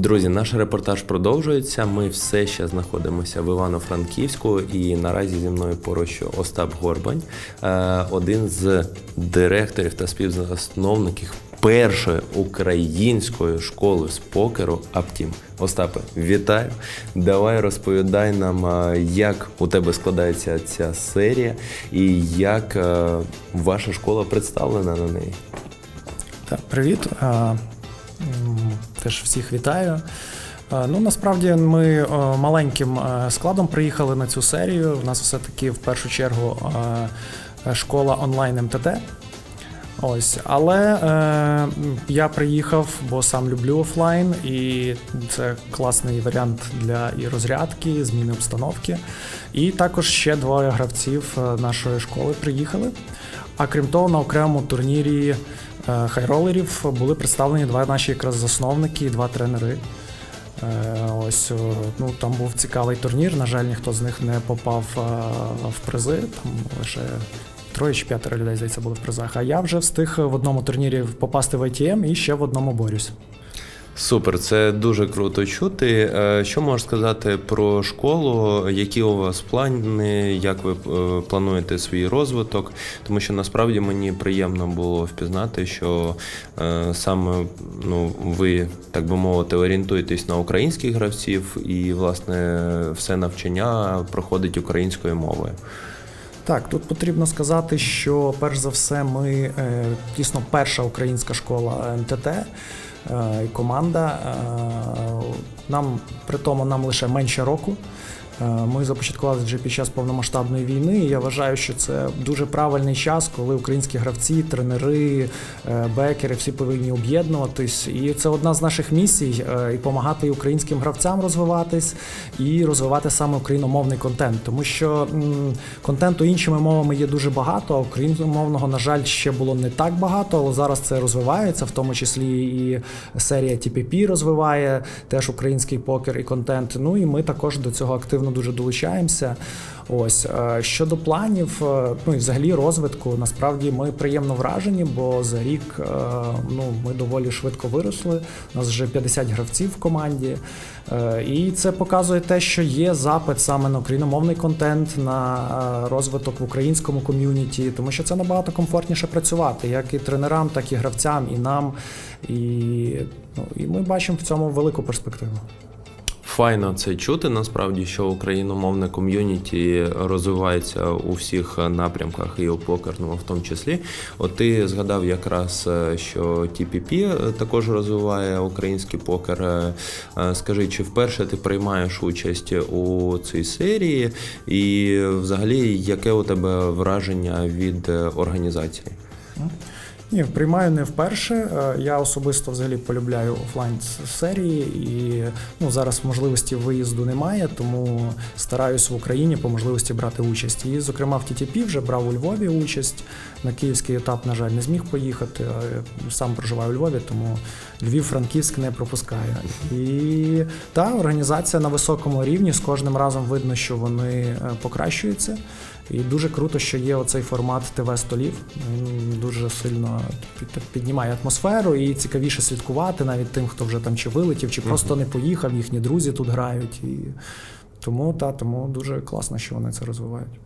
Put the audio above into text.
Друзі, наш репортаж продовжується. Ми все ще знаходимося в Івано-Франківську, і наразі зі мною поруч Остап Горбань, е, один з директорів та співзасновників першої української школи з покеру Аптім. Остапе, вітаю! Давай розповідай нам, е, як у тебе складається ця серія і як е, ваша школа представлена на неї. Так, привіт. Теж всіх вітаю. Ну, насправді ми маленьким е, складом приїхали на цю серію. У нас все-таки в першу чергу е, школа онлайн МТТ. Ось, але е, я приїхав, бо сам люблю офлайн, і це класний варіант для і розрядки, і зміни обстановки. І також ще двоє гравців е, нашої школи приїхали. А крім того, на окремому турнірі е, хайролерів були представлені два наші якраз засновники і два тренери. Е, Ось ну там був цікавий турнір. На жаль, ніхто з них не попав е, в призи. Там лише троє чи п'ятеро людей здається були в призах. А я вже встиг в одному турнірі попасти в ITM і ще в одному борюсь. Супер, це дуже круто чути. Е, Що можеш сказати про школу? Які у вас плани? Як ви е, плануєте свій розвиток? Тому що насправді мені приємно було впізнати, що е, саме ну, ви, так би мовити, орієнтуєтесь на українських гравців, і власне все навчання проходить українською мовою. Так, тут потрібно сказати, що перш за все ми е, дійсно перша українська школа МТТ е, і команда. Е, нам при тому нам лише менше року. Е, Ми започаткували вже під час повномасштабної війни. і Я вважаю, що це дуже правильний час, коли українські гравці, тренери, е, бекери всі повинні об'єднуватись. І це одна з наших місій е, і допомагати українським гравцям розвиватись, і розвивати саме україномовний контент, тому що контенту іншими мовами є дуже багато. Україномовного, на жаль, ще було не так багато, але зараз це розвивається, в тому числі і серія TPP розвиває теж український покер і контент. Ну і ми також до цього активно дуже долучаємося. Ось е, щодо планів, е, ну і взагалі розвитку, насправді ми приємно вражені, бо за рік е, ну ми доволі швидко виросли. У нас вже 50 гравців в команді. І це показує те, що є запит саме на україномовний контент, на розвиток в українському ком'юніті, тому що це набагато комфортніше працювати, як і тренерам, так і гравцям, і нам. І, ну, і ми бачимо в цьому велику перспективу. Файно це чути насправді, що україномовне ком'юніті розвивається у всіх напрямках і у покерному в тому числі. От ти згадав якраз, е, що TPP також розвиває український покер. Е, е, Скажи, чи вперше ти приймаєш участь у цій серії, і взагалі яке у тебе враження від е, організації? Ні, приймаю не вперше. Е, Я особисто взагалі полюбляю офлайн серії, і ну зараз можливості виїзду немає, тому стараюсь в Україні по можливості брати участь. І, зокрема, в TTP вже брав у Львові участь. На київський етап, на жаль, не зміг поїхати. Сам проживаю у Львові, тому Львів-Франківськ не пропускає. І та організація на високому рівні з кожним разом видно, що вони е, покращуються. І дуже круто, що є оцей формат ТВ-столів. Він дуже сильно піднімає атмосферу і цікавіше слідкувати навіть тим, хто вже там чи вилетів, чи просто не поїхав, їхні друзі тут грають. І тому та тому дуже класно, що вони це розвивають.